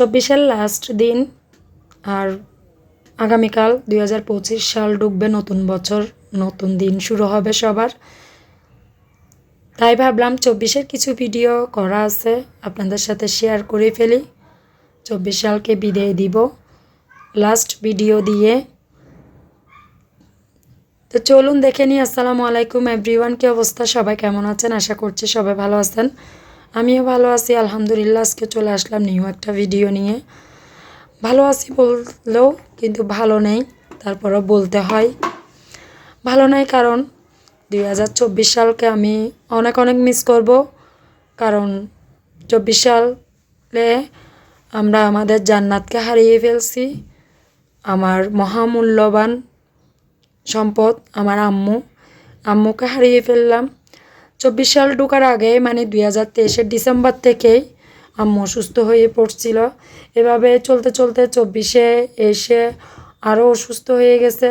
চব্বিশের লাস্ট দিন আর আগামীকাল দুই হাজার পঁচিশ সাল ডুববে নতুন বছর, নতুন দিন শুরু হবে সবার। তাই ভাবলাম চব্বিশের কিছু ভিডিও করা আছে, আপনাদের সাথে শেয়ার করে ফেলি। চব্বিশ সালকে বিদায় দিব। লাস্ট ভিডিও দিয়ে। তো চলুন দেখে নিই, আসসালামু আলাইকুম এভরিওয়ান কি অবস্থা? সবাই কেমন আছেন? আশা করছি সবাই ভালো আছেন। আমিও ভালো আছি, আলহামদুলিল্লাহ। আজকে চলে আসলাম নিউ একটা ভিডিও নিয়ে। ভালো আছি বললেও কিন্তু ভালো নেই, তারপরও বলতে হয়। ভালো নেই কারণ দুই হাজার চব্বিশ সালকে আমি অনেক অনেক মিস করব। কারণ চব্বিশ সালে আমরা আমাদের জান্নাতকে হারিয়ে ফেলছি। আমার মহামূল্যবান সম্পদ, আমার আম্মু, আম্মুকে হারিয়ে ফেললাম। চব্বিশ সাল ঢোকার আগে মানে দুই হাজার তেইশের ডিসেম্বর থেকেই আম্মু অসুস্থ হয়ে পড়ছিল। এভাবে চলতে চলতে চব্বিশে এসে আরও অসুস্থ হয়ে গেছে।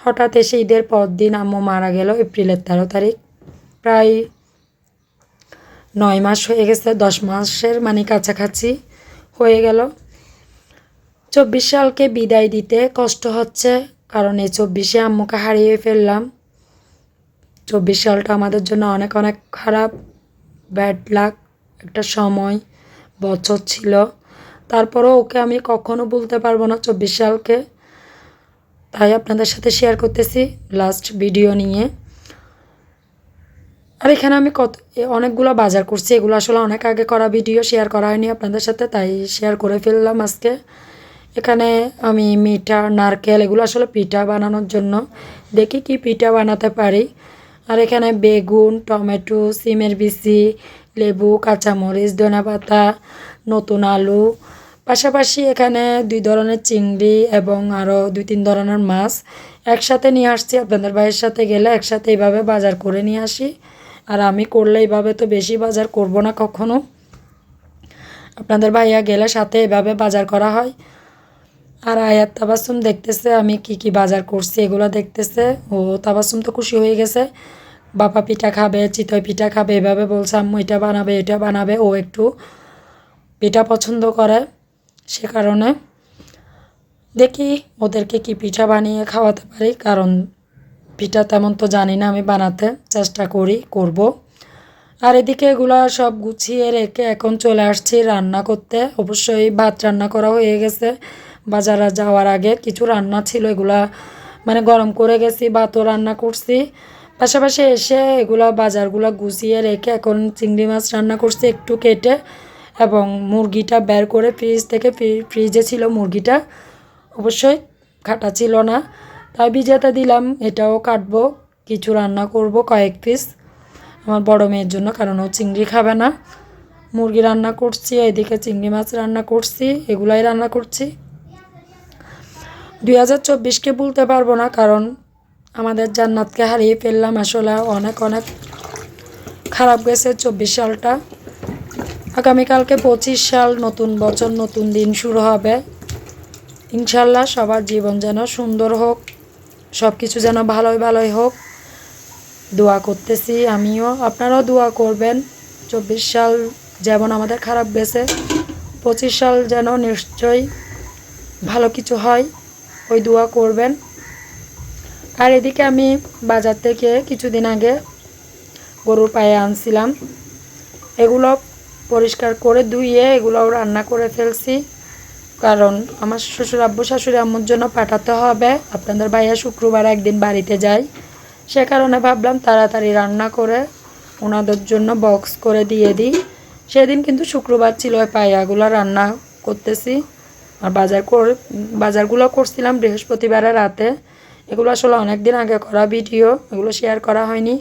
হঠাৎ এসে ঈদের পর দিন আম্মু মারা গেল এপ্রিলের তেরো তারিখ। প্রায় নয় মাস হয়ে গেছে, দশ মাসের মানে কাছাকাছি হয়ে গেল। চব্বিশ সালকে বিদায় দিতে কষ্ট হচ্ছে, কারণ এই চব্বিশে আম্মুকে হারিয়ে ফেললাম। চব্বিশ সালটা আমাদের জন্য অনেক অনেক খারাপ ব্যাড লাক একটা সময়, বছর ছিল। তারপরেও ওকে আমি কখনো বলতে পারব না চব্বিশ সালকে। তাই আপনাদের সাথে শেয়ার করতেছি লাস্ট ভিডিও নিয়ে। আর এখানে আমি কত অনেকগুলো বাজার করছি, এগুলো আসলে অনেক আগে করা ভিডিও শেয়ার করা হয়নি আপনাদের সাথে, তাই শেয়ার করে ফেললাম আজকে। এখানে আমি মিঠা, নারকেল, এগুলো আসলে পিঠা বানানোর জন্য। দেখি কি পিঠা বানাতে পারি। আর এখানে বেগুন, টমেটো, সিমের বিচি, লেবু, কাঁচামরিচ ধনে পাতা নতুন আলু। পাশাপাশি এখানে দুই ধরনের চিংড়ি এবং আরও দুই তিন ধরনের মাছ একসাথে নিয়ে আসছি। আপনাদের ভাইয়ের সাথে গেলে একসাথে এইভাবে বাজার করে নিয়ে আসি। আর আমি করলে এইভাবে তো বেশি বাজার করব না কখনো। আপনাদের ভাইয়া গেলে সাথে এভাবে বাজার করা হয়। আর আয়াত তাবাসুম দেখতেছে, আমি কি কি বাজার করছি এগুলো দেখতেছে। ও তাবাসুম তো খুশি হয়ে গেছে। বাবা পিঠা খাবে, চিতই পিঠা খাবে, এভাবে বলছে, আম্মু, এটা বানাবে এটা বানাবে। ও একটু পিঠা পছন্দ করে সে কারণে। দেখি ওদেরকে কি পিঠা বানিয়ে খাওয়াতে পারি, কারণ পিঠা তেমন তো জানি না আমি বানাতে, চেষ্টা করি, করব। আর এদিকে এগুলো সব গুছিয়ে রেখে এখন চলে আসছি রান্না করতে। অবশ্যই ভাত রান্না করা হয়ে গেছে। বাজারে যাওয়ার আগে কিছু রান্না ছিল, এগুলা মানে গরম করে গেছি, ভাতও রান্না করছি। পাশাপাশি এসে এগুলা বাজারগুলো গুছিয়ে রেখে এখন চিংড়ি মাছ রান্না করছি একটু কেটে এবং মুরগিটা বের করে ফ্রিজ থেকে ফ্রিজে ছিল মুরগিটা। অবশ্যই কাটা ছিল না, তাই ভিজাতে দিলাম, এটাও কাটবো, কিছু রান্না করব কয়েক পিস। আমার বড় মেয়ের জন্য, কারণ ও চিংড়ি খাবে না। মুরগি রান্না করছি, এদিকে চিংড়ি মাছ রান্না করছি, এগুলাই রান্না করছি। দুই হাজার চব্বিশকে বলতে পারব না, কারণ আমাদের জান্নাতকে হারিয়ে ফেললাম আসলে অনেক অনেক খারাপ গেছে চব্বিশ সালটা। আগামীকালকে পঁচিশ সাল, নতুন বছর, নতুন দিন শুরু হবে। ইনশাল্লাহ সবার জীবন যেন সুন্দর হোক সব কিছু যেন ভালোই ভালোই হোক। দোয়া করতেছি আমিও। আপনারাও দোয়া করবেন, চব্বিশ সাল যেমন আমাদের খারাপ গেছে, পঁচিশ সাল যেন নিশ্চয়ই ভালো কিছু হয়। ওই দোয়া করবেন। আর এদিকে আমি বাজার থেকে কিছুদিন আগে গরুর পায়ে আনছিলাম। এগুলো পরিষ্কার করে ধুইয়ে এগুলো রান্না করে ফেলছি। কারণ আমার শ্বশুর আব্বু, শাশুড়ি আম্মুর জন্য পাঠাতে হবে। আপনাদের ভাইয়া শুক্রবার একদিন বাড়িতে যায়। সে কারণে ভাবলাম তাড়াতাড়ি রান্না করে ওনাদের জন্য বক্স করে দিয়ে দিই। সেদিন কিন্তু শুক্রবার ছিল পায়াগুলো রান্না করতেছি। আর বাজার করে, বাজারগুলো করছিলাম বৃহস্পতিবারের রাতে। এগুলো আসলে অনেক দিন আগে করা ভিডিও, এগুলো শেয়ার করা হয়নি।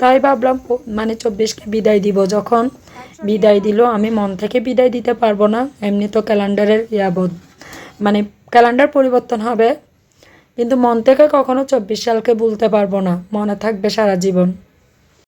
তাই ভাবলাম মানে চব্বিশকে বিদায় দিব। যখন বিদায় দিল, আমি মন থেকে বিদায় দিতে পারব না। এমনি তো ক্যালেন্ডারের ইয়াবোধ মানে ক্যালেন্ডার পরিবর্তন হবে। কিন্তু মন থেকে কখনো চব্বিশ সালকে ভুলতে পারব না। মনে থাকবে সারা জীবন।